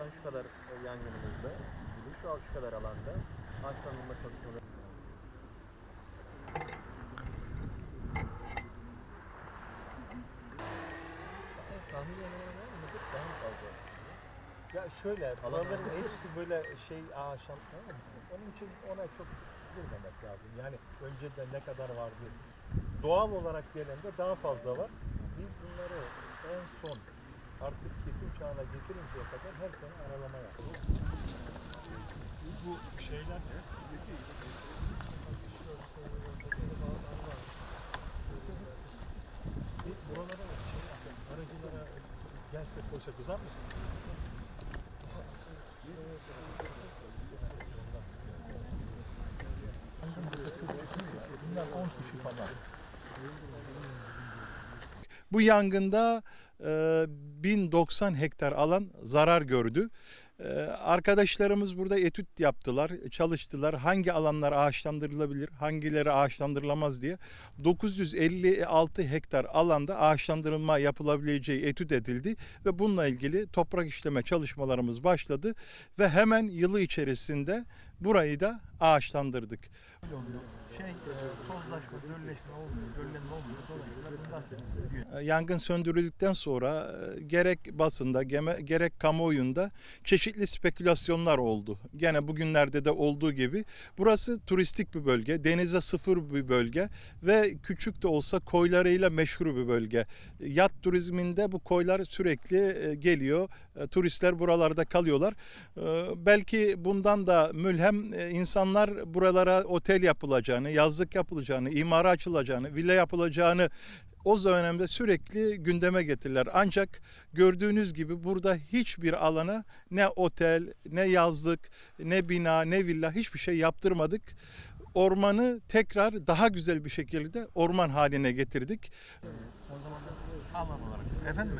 şu an şu kadar e, yangınımızda gibi şu şu kadar alanda ağaçlandırma çalışmaları? Ya şöyle, buraların hepsi böyle şey ağaçan? Onun için ona çok girmemek lazım. Yani önceden ne kadar vardı? Doğal olarak gelende daha fazla var. Biz bunları artık kesim çağına getirinceye kadar her sene aralama yapıyoruz. Bu şeyler ne? Bir Buralara şey aracılara gelse koysa kızar mısınız? Bu yangında e, 1090 hektar alan zarar gördü. E, Arkadaşlarımız burada etüt yaptılar, çalıştılar. Hangi alanlar ağaçlandırılabilir, hangileri ağaçlandırılamaz diye. 956 hektar alanda ağaçlandırılma yapılabileceği etüt edildi ve bununla ilgili toprak işleme çalışmalarımız başladı ve hemen yılı içerisinde burayı da ağaçlandırdık. Şey, tozlaşma, dölleşme olmuyor, döllenme olmuyor. Dolayısıyla bundan temizleniyor. E, Yangın söndürüldükten sonra e, gerek basında gerek kamuoyunda çeşitli spekülasyonlar oldu. Gene bugünlerde de olduğu gibi burası turistik bir bölge, denize sıfır bir bölge ve küçük de olsa koylarıyla meşhur bir bölge. Yat turizminde bu koylar sürekli e, geliyor. E, Turistler buralarda kalıyorlar. Belki bundan da mülhem insanlar buralara otel yapılacağını, yazlık yapılacağını, imara açılacağını, villa yapılacağını o dönemde sürekli gündeme getirirler. Ancak gördüğünüz gibi burada hiçbir alana ne otel, ne yazlık, ne bina, ne villa hiçbir şey yaptırmadık. Ormanı tekrar daha güzel bir şekilde orman haline getirdik. Alan olarak. Efendim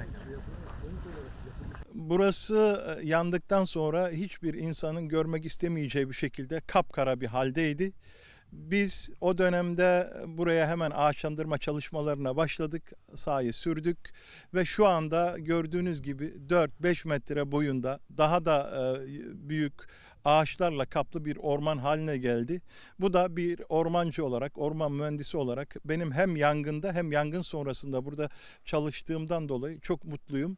Burası e, yandıktan sonra hiçbir insanın görmek istemeyeceği bir şekilde kapkara bir haldeydi. Biz o dönemde buraya hemen ağaçlandırma çalışmalarına başladık, sahayı sürdük ve şu anda gördüğünüz gibi 4-5 metre boyunda daha da e, büyük ağaçlarla kaplı bir orman haline geldi. Bu da bir ormancı olarak, orman mühendisi olarak benim hem yangında hem yangın sonrasında burada çalıştığımdan dolayı çok mutluyum.